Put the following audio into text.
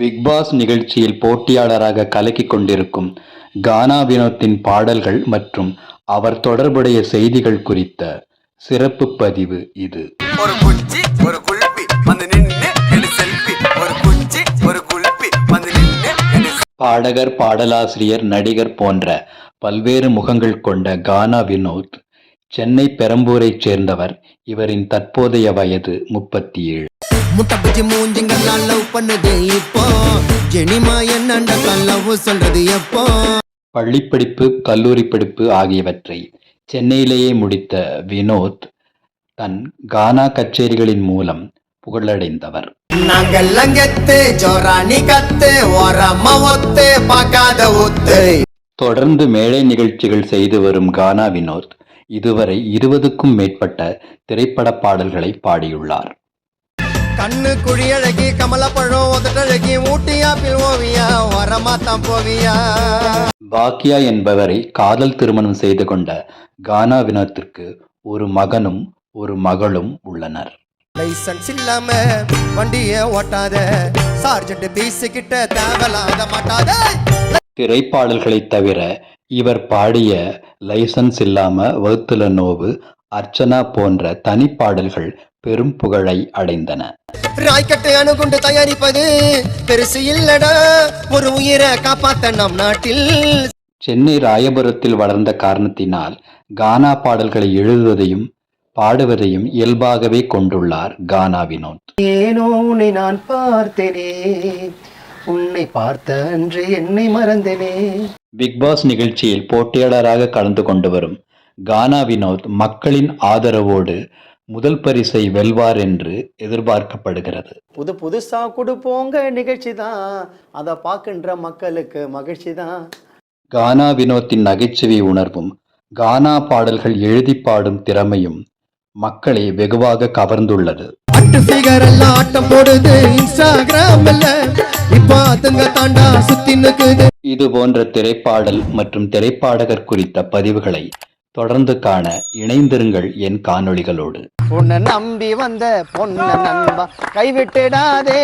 Big pass நிகழ்ச்சியில் போட்டியாளராக கலக்கிக் கொண்டிருக்கும் கானா வினோத்தின் பாடல்கள் மற்றும் அவர் தொடர்புடைய செய்திகள் குறித்த சிறப்பு பதிவு இது. ஒரு குச்சி ஒரு குல்பி வந்து எடு செல்ஃபி ஒரு குச்சி ஒரு குல்பி வந்து எடு பாடகர் பாடலாசிரியர் நடிகர் போன்ற பல்வேறு முகங்கள் கொண்ட கானா வினோத் சென்னை பெரம்பூரைச் சேர்ந்தவர். இவரின் தற்போதைய வயது முப்பத்தி ஏழு. முட்டை பச்சி மூஞ்சிங்கெல்லாம் லவ் பண்ணுது இப்போ. ஜெனிமா என்னண்ட லவ் சொல்றது எப்போ? பள்ளிப்படிப்பு கல்லூரி படிப்பு ஆகியவற்றை சென்னையிலேயே முடித்த வினோத் தன் கானா கச்சேரிகளின் மூலம் புகழடைந்தவர். தொடர்ந்து மேடை நிகழ்ச்சிகள் செய்து வரும் கானா வினோத் இதுவரை இருபதுக்கும் மேற்பட்ட திரைப்பட பாடல்களை பாடியுள்ளார். கண்ணு குழி அழகி கமலப்பழம் உதட்டழகி ஊட்டி ஆப்பிள் ஓவியா ஓரமா தான் போவியா. பாக்கியா என்பவரை காதல் திருமணம் செய்து கொண்ட கானா வினோத்திற்கு ஒரு மகனும் ஒரு மகளும் உள்ளனர். லைசன்ஸ் இல்லாம வண்டிய ஓட்டாத சார்ஜென்ட் பீஸ் கிட்ட தேவலாத மாட்டாத. திரைப்பாடல்களைத் தவிர இவர் பாடிய லைசன்ஸ் இல்லாம வகுத்துல நோவு அர்ச்சனா போன்ற தனிப்பாடல்கள் பெரும் புகழை அடைந்தன. ராய்க்கட்டை அணுகுண்டு தயாரிப்பது பெருசு இல்லடா ஒரு உயிரை காப்பாத்த நம் நாட்டில். சென்னை ராயபுரத்தில் வளர்ந்த காரணத்தினால் கானா பாடல்களை எழுதுவதையும் பாடுவதையும் இயல்பாகவே கொண்டுள்ளார் கானா வினோத். ஏனோ உன்னை நான் பார்த்தேனே உன்னை பார்த்த அன்று என்னை மறந்தேனே. பிக் பாஸ் நிகழ்ச்சியில் போட்டியாளராக கலந்து கொண்டு வரும் கானா வினோத் மக்களின் ஆதரவோடு முதல் பரிசை வெல்வார் என்று எதிர்பார்க்கப்படுகிறது. புது புதுசா கொடுப்போங்க நிகழ்ச்சி தான் அதை பார்க்கின்ற மக்களுக்கு மகிழ்ச்சி தான் கானா வினோத்தின் நகைச்சுவை உணர்வும் கானா பாடல்கள் எழுதி பாடும் திறமையும் மக்களை வெகுவாக கவர்ந்துள்ளது. இது போன்ற திரைப்பாடல் மற்றும் திரைப்பாடகர் குறித்த பதிவுகளை தொடர்ந்து காண இணைந்திருங்கள் என் காணொளிகளோடு. உன்னை நம்பி வந்த பொண்ண நண்பா கைவிட்டிடாதே.